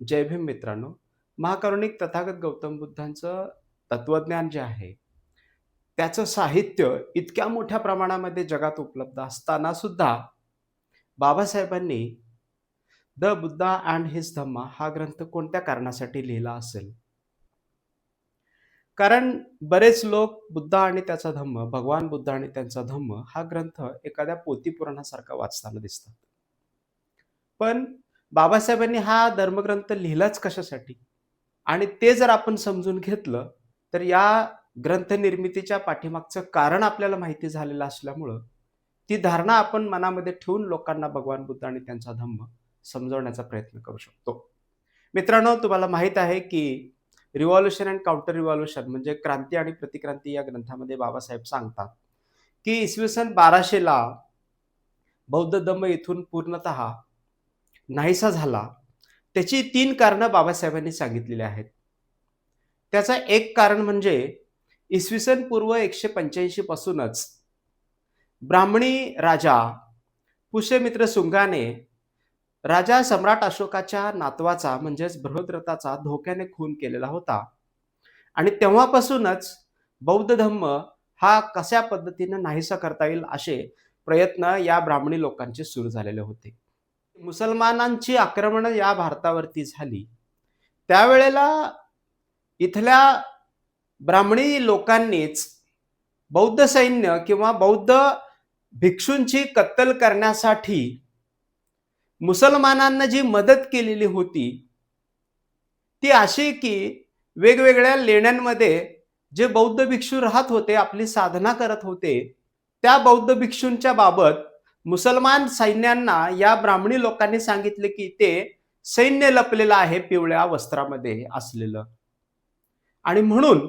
जय भीम मित्रांनो. महाकरुणिक तथागत गौतम बुद्धांचं तत्वज्ञान जे आहे त्याचं साहित्य इतक्या मोठ्या प्रमाणामध्ये जगात उपलब्ध असताना सुद्धा बाबासाहेबांनी the Buddha and his Dhamma हा ग्रंथ कोणत्या कारणासाठी लिहिला असेल? कारण बरेच लोक बुद्ध आणि त्याचा धम्म भगवान बुद्ध आणि त्यांचा धम्म हा ग्रंथ एखाद्या पोती पुराणासारखा वाचताना दिसतात. पण बाबासाहेबांनी हा धर्मग्रंथ लिहिलाच कशासाठी? आणि ते जर आपण समजून घेतलं तर या ग्रंथनिर्मितीच्या पाठीमागचं कारण आपल्याला माहिती झालेलं असल्यामुळं ती धारणा आपण मनामध्ये ठेवून लोकांना भगवान बुद्ध आणि त्यांचा धम्म समजवण्याचा प्रयत्न करू शकतो. मित्रांनो तुम्हाला माहीत आहे की रिव्हॉल्युशन अँड काउंटर रिव्हॉल्युशन म्हणजे क्रांती आणि प्रतिक्रांती या ग्रंथामध्ये बाबासाहेब सांगतात की इसवी सन बाराशेला बौद्ध धम्म इथून पूर्णतः नाहीसा झाला. त्याची तीन कारणं बाबासाहेबांनी सांगितलेली आहेत. त्याचा एक कारण म्हणजे इसवी सन पूर्व एकशे पंच्याऐंशी पासूनच ब्राह्मणी राजा पुष्यमित्र सुंगाने राजा सम्राट अशोकाच्या नातवाचा म्हणजेच बृहद्रथाचा धोक्याने खून केलेला होता. आणि तेव्हापासूनच बौद्ध धम्म हा कशा पद्धतीनं नाहीसा करता येईल असे प्रयत्न या ब्राह्मणी लोकांचे सुरू झालेले होते. मुसलमानांची आक्रमण या भारतावरती झाली. त्यावेळेला इथल्या ब्राह्मणी लोकांनीच बौद्ध सैन्य किंवा बौद्ध भिक्षूंची कत्तल करण्यासाठी मुसलमानांना जी मदत केलेली होती ती अशी की वेगवेगळ्या लेण्यांमध्ये जे बौद्ध भिक्षू राहत होते आपली साधना करत होते त्या बौद्ध भिक्षूंच्या बाबत मुसलमान सैन्यांना या ब्राह्मणी लोकांनी सांगितले की ते सैन्य लपलेलं आहे पिवळ्या वस्त्रामध्ये असलेलं. आणि म्हणून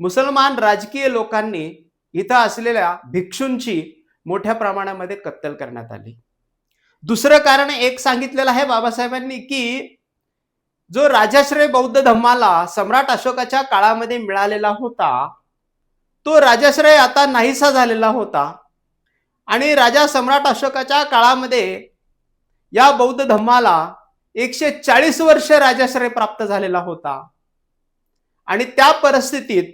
मुसलमान राजकीय लोकांनी इथं असलेल्या भिक्षूंची मोठ्या प्रमाणामध्ये कत्तल करण्यात आली. दुसरं कारण एक सांगितलेलं आहे बाबासाहेबांनी की जो राजाश्रय बौद्ध धम्माला सम्राट अशोकाच्या काळामध्ये मिळालेला होता तो राजाश्रय आता नाहीसा झालेला होता. आणि राजा सम्राट अशोकाच्या काळामध्ये या बौद्ध धम्माला एकशे चाळीस वर्ष राजाश्रय प्राप्त झालेला होता. आणि त्या परिस्थितीत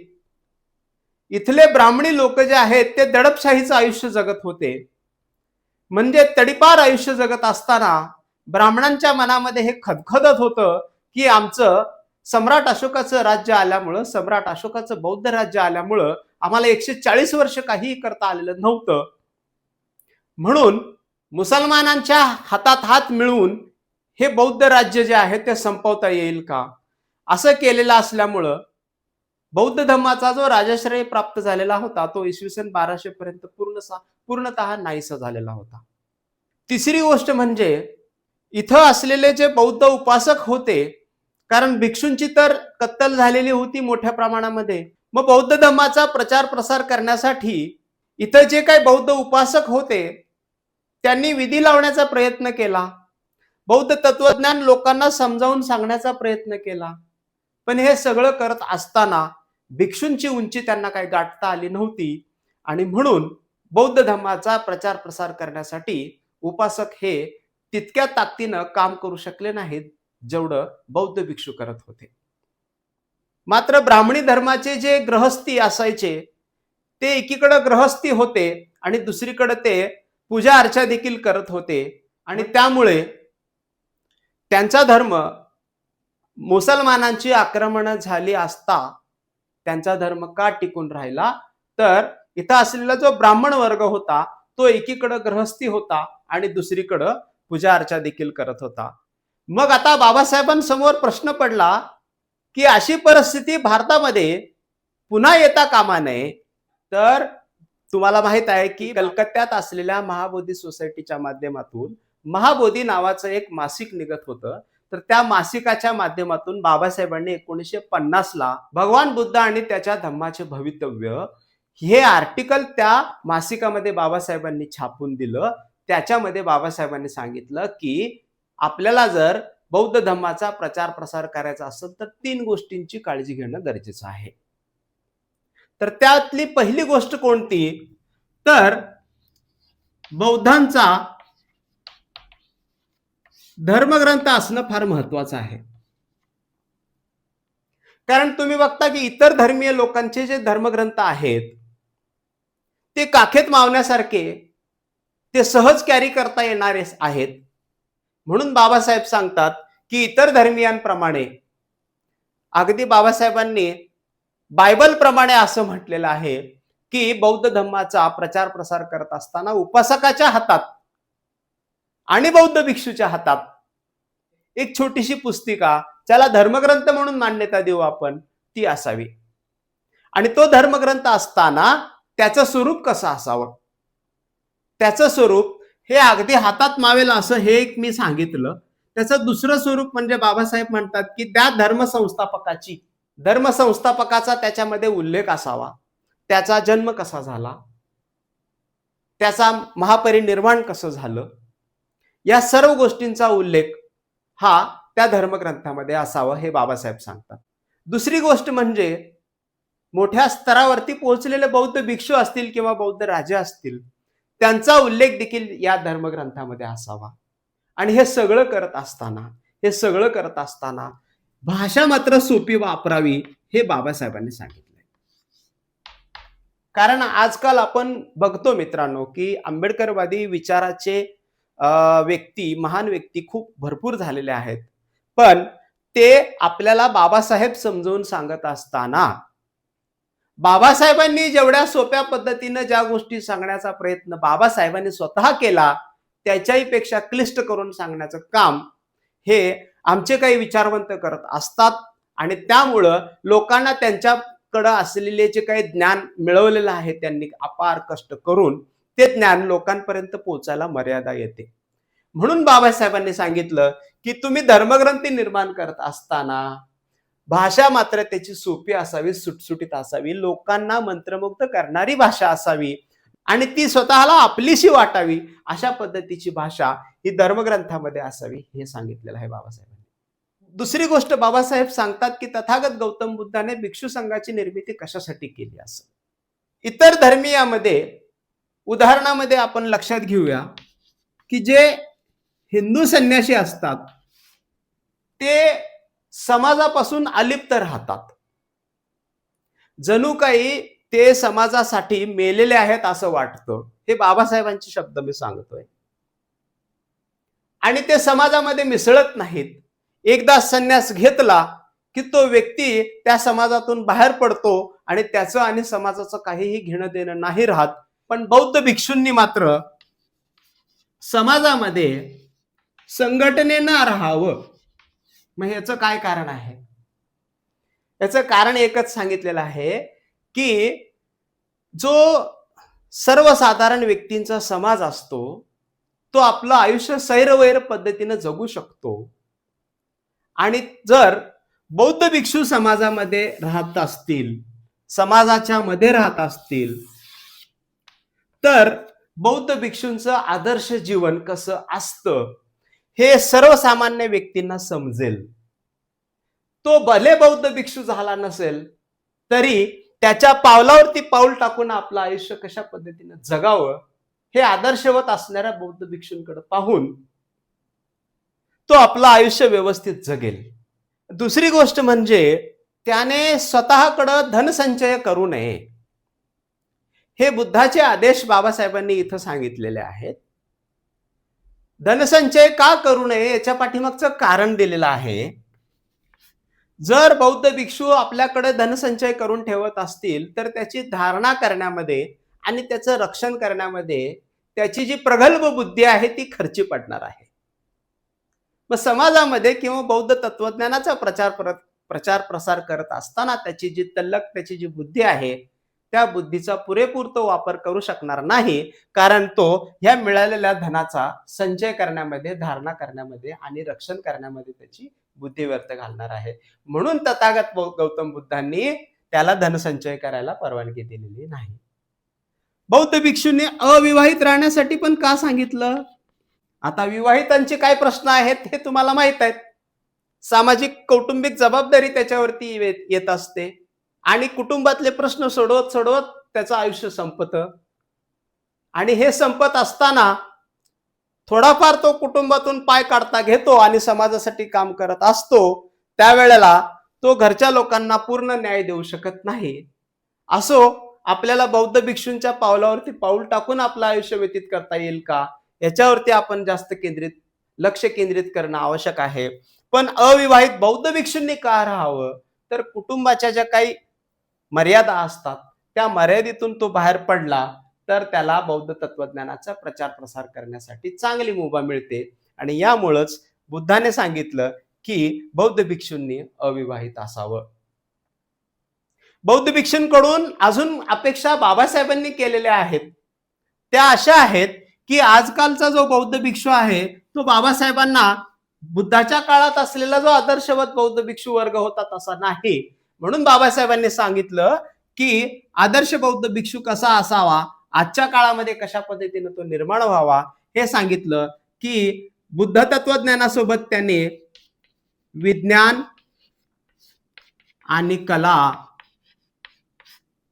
इथले ब्राह्मणी लोक जे आहेत ते दडपशाहीचं आयुष्य जगत होते. म्हणजे तडीपार आयुष्य जगत असताना ब्राह्मणांच्या मनामध्ये हे खदखदत होतं की आमचं सम्राट अशोकाचं राज्य आल्यामुळं सम्राट अशोकाचं बौद्ध राज्य आल्यामुळं आम्हाला एकशे चाळीस वर्ष काहीही करता आलेलं नव्हतं. म्हणून मुसलमानांच्या हातात हात मिळवून हे बौद्ध राज्य जे आहे ते संपवता येईल का? असं केलेलं असल्यामुळं बौद्ध धर्माचा जो राजाश्रय प्राप्त झालेला होता तो इसवी सन बाराशे पर्यंत पूर्ण पूर्णतः नाहीसा झालेला होता. तिसरी गोष्ट म्हणजे इथं असलेले जे बौद्ध उपासक होते कारण भिक्षूंची तर कत्तल झालेली होती मोठ्या प्रमाणामध्ये मग बौद्ध धर्माचा प्रचार प्रसार करण्यासाठी इथं जे काही बौद्ध उपासक होते त्यांनी विधी लावण्याचा प्रयत्न केला. बौद्ध तत्वज्ञान लोकांना समजावून सांगण्याचा प्रयत्न केला. पण हे सगळं करत असताना भिक्षूंची उंची त्यांना काही गाठता आली नव्हती. आणि म्हणून बौद्ध धर्माचा प्रचार प्रसार करण्यासाठी उपासक हे तितक्या ताकदीनं काम करू शकले नाहीत जेवढं बौद्ध भिक्षू करत होते. मात्र ब्राह्मणी धर्माचे जे ग्रहस्थी असायचे ते एकीकडे ग्रहस्थी होते आणि दुसरीकडे ते पूजा अर्चा देखील करत होते. आणि त्यामुळे त्यांचा धर्म मुसलमानांची आक्रमण झाली असता त्यांचा धर्म का टिकून राहिला? तर इथं असलेला जो ब्राह्मण वर्ग होता तो एकीकडं ग्रहस्थी होता आणि दुसरीकडं पूजा अर्चा देखील करत होता. मग आता बाबासाहेबांसमोर प्रश्न पडला की अशी परिस्थिती भारतामध्ये पुन्हा येता कामा नये? तर तुम्हाला माहीत आहे की कलकत्त्यात असलेल्या महाबोधी सोसायटीच्या माध्यमातून महाबोधी नावाचं एक मासिक निघत होतं. तर त्या मासिकाच्या माध्यमातून बाबासाहेबांनी एकोणीसशे पन्नासला भगवान बुद्ध आणि त्याच्या धम्माचे भवितव्य हे आर्टिकल त्या मासिकामध्ये बाबासाहेबांनी छापून दिलं. त्याच्यामध्ये बाबासाहेबांनी सांगितलं की आपल्याला जर बौद्ध धम्माचा प्रचार प्रसार करायचा असेल तर तीन गोष्टींची काळजी घेणं गरजेचं आहे. तर त्यातली पहिली गोष्ट कोणती? तर बौद्धांचा धर्मग्रंथ असणं फार महत्वाचं आहे. कारण तुम्ही बघता की इतर धर्मीय लोकांचे जे धर्मग्रंथ आहेत ते काखेत मावण्यासारखे ते सहज कॅरी करता येणारे आहेत. म्हणून बाबासाहेब सांगतात की इतर धर्मियांप्रमाणे अगदी बाबासाहेबांनी बायबल प्रमाणे असं म्हटलेलं आहे की बौद्ध धम्माचा प्रचार प्रसार करत असताना उपासकाच्या हातात आणि बौद्ध भिक्षूच्या हातात एक छोटीशी पुस्तिका ज्याला धर्मग्रंथ म्हणून मान्यता देऊ आपण ती असावी. आणि तो धर्मग्रंथ असताना त्याचं स्वरूप कसं असावं? त्याचं स्वरूप हे अगदी हातात मावेल असं हे एक मी सांगितलं. त्याचं दुसरं स्वरूप म्हणजे बाबासाहेब म्हणतात की त्या धर्मसंस्थापकाची धर्मसंस्थापकाचा त्याच्यामध्ये उल्लेख असावा. त्याचा जन्म कसा झाला? त्याचा महापरिनिर्वाण कसं झालं? या सर्व गोष्टींचा उल्लेख हा त्या धर्मग्रंथामध्ये असावं हे बाबासाहेब सांगतात. दुसरी गोष्ट म्हणजे मोठ्या स्तरावरती पोहोचलेले बौद्ध भिक्षू असतील किंवा बौद्ध राजे असतील त्यांचा उल्लेख देखील या धर्मग्रंथामध्ये असावा. आणि हे सगळं करत असताना हे सगळं करत असताना भाषा मात्र सोपी वापरावी हे बाबासाहेबांनी सांगितलंय. कारण आजकाल आपण बघतो मित्रांनो की आंबेडकरवादी विचाराचे व्यक्ती महान व्यक्ती खूप भरपूर झालेले आहेत. पण ते आपल्याला बाबासाहेब समजावून सांगत असताना बाबासाहेबांनी जेवढ्या सोप्या पद्धतीनं ज्या गोष्टी सांगण्याचा प्रयत्न बाबासाहेबांनी स्वतः केला त्याच्याही पेक्षा क्लिष्ट करून सांगण्याचं काम हे आमचे काही विचारवंत करत असतात. आणि त्यामुळं लोकांना त्यांच्याकडं असलेले जे काही ज्ञान मिळवलेलं आहे त्यांनी अपार कष्ट करून ते ज्ञान लोकांपर्यंत पोहोचायला मर्यादा येते. म्हणून बाबासाहेबांनी सांगितलं की तुम्ही धर्मग्रंथी निर्माण करत असताना भाषा मात्र त्याची सोपी असावी सुटसुटीत असावी लोकांना मंत्रमुग्ध करणारी भाषा असावी आणि ती स्वतःला आपलीशी वाटावी अशा पद्धतीची भाषा ही धर्मग्रंथामध्ये असावी हे सांगितलेलं आहे बाबासाहेब दुसरी गोष्ट बाबासाहेब सांगतात की तथागत गौतम बुद्धाने भिक्षू संघाची निर्मिती कशासाठी केली असं इतर धर्मीयामध्ये उदाहरणामध्ये आपण लक्षात घेऊया की जे हिंदू संन्यासी असतात ते समाजापासून अलिप्त राहतात. जणू काही ते समाजासाठी मेलेले आहेत असं वाटतं. हे बाबासाहेबांचे शब्द मी सांगतोय. आणि ते समाजामध्ये मिसळत नाहीत. एकदा संन्यास घेतला की तो व्यक्ती त्या समाजातून बाहेर पडतो आणि त्याचं आणि समाजाचं काहीही घेणं देणं नाही राहत. पण बौद्ध भिक्षूंनी मात्र समाजामध्ये संघटनेनं राहावं. मग याचं काय कारण आहे? याचं कारण एकच सांगितलेलं आहे की जो सर्वसाधारण व्यक्तींचा समाज असतो तो आपलं आयुष्य सैरवैर पद्धतीनं जगू शकतो. आणि जर बौद्ध भिक्षू समाजामध्ये राहत असतील समाजाच्या मध्ये राहत असतील तर बौद्ध भिक्षूंचं आदर्श जीवन कसं असतं हे सर्वसामान्य व्यक्तींना समजेल. तो भले बौद्ध भिक्षू झाला नसेल तरी त्याच्या पावलावरती पाऊल टाकून आपलं आयुष्य कशा पद्धतीने जगावं हे आदर्शवत असणाऱ्या बौद्ध भिक्षूंकडे पाहून तो आपलं आयुष्य व्यवस्थित जगेल. दुसरी गोष्ट म्हणजे त्याने स्वतःकडं धनसंचय करू नये. हे बुद्धाचे आदेश बाबासाहेबांनी इथं सांगितलेले आहेत. धनसंचय का करू नये याच्या पाठीमागचं कारण दिलेलं आहे. जर बौद्ध भिक्षू आपल्याकडे धनसंचय करून ठेवत असतील तर त्याची धारणा करण्यामध्ये आणि त्याचं रक्षण करण्यामध्ये त्याची जी प्रगल्भ बुद्धी आहे ती खर्ची पडणार आहे. मग समाजामध्ये किंवा बौद्ध तत्वज्ञानाचा प्रचार परत प्रचार प्रसार करत असताना त्याची जी तल्लक त्याची जी बुद्धी आहे त्या बुद्धीचा पुरेपूर तो वापर करू शकणार नाही. कारण तो ह्या मिळालेल्या धनाचा संचय करण्यामध्ये धारणा करण्यामध्ये आणि रक्षण करण्यामध्ये त्याची बुद्धी व्यर्थ घालणार आहे. म्हणून तथागत गौतम बुद्धांनी त्याला धनसंचय करायला परवानगी दिलेली नाही. बौद्ध भिक्षूंनी अविवाहित राहण्यासाठी पण का सांगितलं? आता विवाहितांचे काय प्रश्न आहेत हे तुम्हाला माहीत आहेत. सामाजिक कौटुंबिक जबाबदारी त्याच्यावरती येत असते. आणि कुटुंबातले प्रश्न सोडवत सोडवत त्याचं आयुष्य संपत. आणि हे संपत असताना थोडाफार तो कुटुंबातून पाय काढता घेतो आणि समाजासाठी काम करत असतो. त्यावेळेला तो घरच्या लोकांना पूर्ण न्याय देऊ शकत नाही. असो आपल्याला बौद्ध भिक्षूंच्या पावलावरती पाऊल टाकून आपलं आयुष्य व्यतीत करता येईल का? याच्यावरती आपण जास्त केंद्रित लक्ष केंद्रित करणं आवश्यक आहे. पण अविवाहित बौद्ध भिक्षूंनी का राहावं? तर कुटुंबाच्या ज्या काही मर्यादा असतात त्या मर्यादेतून तो बाहेर पडला तर त्याला बौद्ध तत्वज्ञानाचा प्रचार प्रसार करण्यासाठी चांगली मुभा मिळते. आणि यामुळंच बुद्धाने सांगितलं की बौद्ध भिक्षूंनी अविवाहित असावं. बौद्ध भिक्षूंकडून अजून अपेक्षा बाबासाहेबांनी केलेल्या आहेत. त्या अशा आहेत की आजकालचा जो बौद्ध भिक्षू आहे तो बाबासाहेबांना बुद्धाच्या काळात असलेला जो आदर्शवत बौद्ध भिक्षू वर्ग होता तसा नाही. म्हणून बाबासाहेबांनी सांगितलं की आदर्श बौद्ध भिक्षू कसा असावा आजच्या काळामध्ये कशा पद्धतीने तो निर्माण व्हावा हे सांगितलं की बुद्ध तत्वज्ञानासोबत त्यांनी विज्ञान आणि कला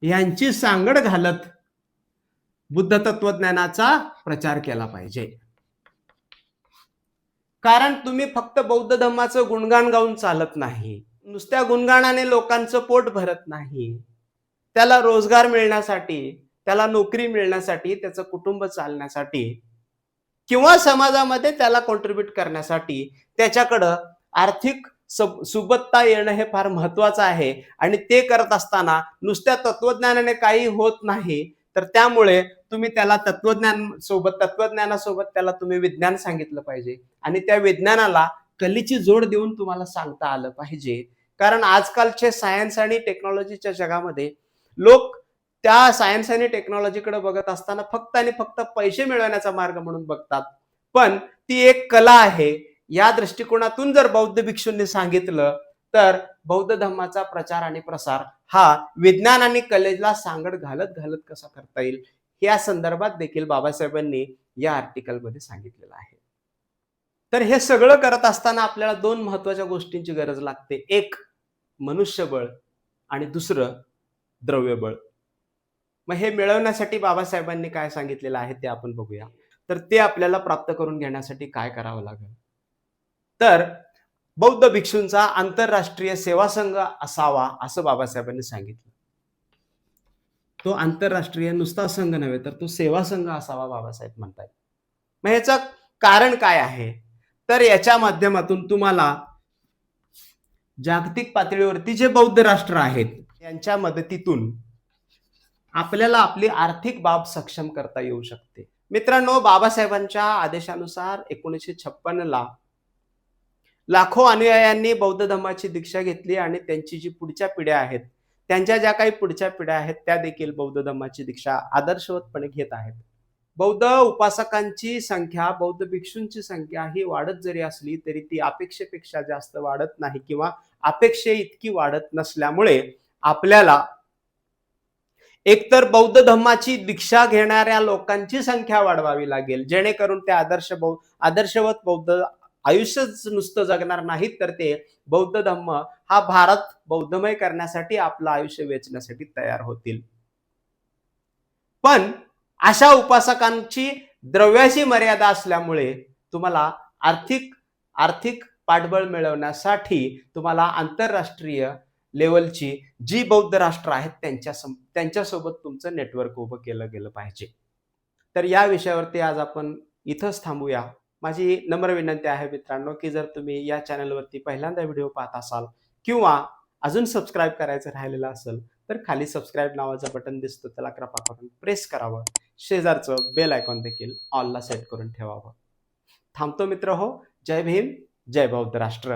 यांची सांगड घालत बुद्ध तत्वज्ञानाचा प्रचार केला पाहिजे. कारण तुम्ही फक्त बौद्ध धर्माचं गुणगान गाऊन चालत नाही नुसत्या गुणगानाने लोकांचं पोट भरत नाही त्याला रोजगार मिळण्यासाठी त्याला नोकरी मिळण्यासाठी त्याचं कुटुंब चालण्यासाठी किंवा समाजामध्ये त्याला कॉन्ट्रीब्युट करण्यासाठी त्याच्याकडं आर्थिक सुबत्ता येणं हे फार महत्वाचं आहे. आणि ते करत असताना नुसत्या तत्वज्ञानाने काही होत नाही तर त्यामुळे तुम्ही त्याला तत्वज्ञान सोबत तत्वज्ञानासोबत त्याला तुम्ही विज्ञान सांगितलं पाहिजे. आणि त्या विज्ञानाला कलेची जोड देऊन तुम्हाला सांगता आलं पाहिजे. कारण आजकालचे सायन्स आणि टेक्नॉलॉजीच्या जगामध्ये लोक त्या सायन्स आणि टेक्नॉलॉजीकडे बघत असताना फक्त आणि फक्त पैसे मिळवण्याचा मार्ग म्हणून बघतात. पण ती एक कला आहे. या दृष्टिकोनातून जर बौद्ध भिक्षूंनी सांगितलं तर बौद्ध धर्माचा प्रचार आणि प्रसार हा विज्ञान आणि कलेला सांगड घालत घालत कसा करता येईल? या संदर्भात देखील बाबासाहेबांनी या आर्टिकलमध्ये सांगितलेलं आहे. तर हे सगळं करत असताना आपल्याला दोन महत्त्वाच्या गोष्टींची गरज लागते. एक मनुष्यबळ आणि दुसरं द्रव्यबळ. मग हे मिळवण्यासाठी बाबासाहेबांनी काय सांगितलेलं आहे ते आपण बघूया. तर ते आपल्याला प्राप्त करून घेण्यासाठी काय करावं लागेल? तर बौद्ध भिक्षूंचा आंतरराष्ट्रीय सेवा संघ असावा असं बाबासाहेबांनी सांगितलं. तो आंतरराष्ट्रीय नुसता संघ नव्हे तर तो सेवा संघ असावा बाबासाहेब म्हणतात मग ह्याचं कारण काय आहे? तर याच्या माध्यमातून तुम्हाला जागतिक पातळीवरती जे बौद्ध राष्ट्र आहेत यांच्या मदतीतून आपल्याला आपली आर्थिक बाब सक्षम करता येऊ शकते. मित्रांनो बाबासाहेबांच्या आदेशानुसार एकोणीसशे छप्पनला ला लाखो अनुयायांनी बौद्ध धर्माची दीक्षा घेतली आणि त्यांची जी पुढच्या पिढ्या आहेत त्यांच्या ज्या काही पुढच्या पिढ्या आहेत त्या देखील बौद्ध धर्माची दीक्षा आदर्शवतपणे घेत आहेत. बौद्ध उपासकांची संख्या बौद्ध भिक्षूंची संख्या ही वाढत जरी असली तरी ती अपेक्षेपेक्षा जास्त वाढत नाही किंवा अपेक्षे इतकी वाढत नसल्यामुळे आपल्याला एकतर बौद्ध धम्माची दीक्षा घेणाऱ्या लोकांची संख्या वाढवावी लागेल जेणेकरून ते आदर्श बौ आदर्शवत बौद्ध आयुष्यच नुसतं जगणार नाहीत तर ते बौद्ध धम्म हा भारत बौद्धमय करण्यासाठी आपलं आयुष्य वेचण्यासाठी तयार होतील. पण अशा उपासकांची द्रव्याची मर्यादा असल्यामुळे तुम्हाला आर्थिक आर्थिक पाठबळ मिळवण्यासाठी तुम्हाला आंतरराष्ट्रीय लेवलची जी बौद्ध राष्ट्र आहेत त्यांच्या त्यांच्यासोबत तुमचं नेटवर्क उभं केलं गेलं पाहिजे. तर या विषयावरती आज आपण इथंच थांबूया. माझी नम्र विनंती आहे मित्रांनो की जर तुम्ही या चॅनलवरती पहिल्यांदा व्हिडिओ पाहत असाल किंवा अजून सबस्क्राईब करायचं राहिलेलं असेल तर खाली सबस्क्राईब नावाचं बटन दिसतं त्याला कृपा करून प्रेस करावं. शेजारचं बेल आयकॉन देखील ऑलला सेट करून ठेवावं. थांबतो मित्र हो. जय भीम जय बौद्ध राष्ट्र.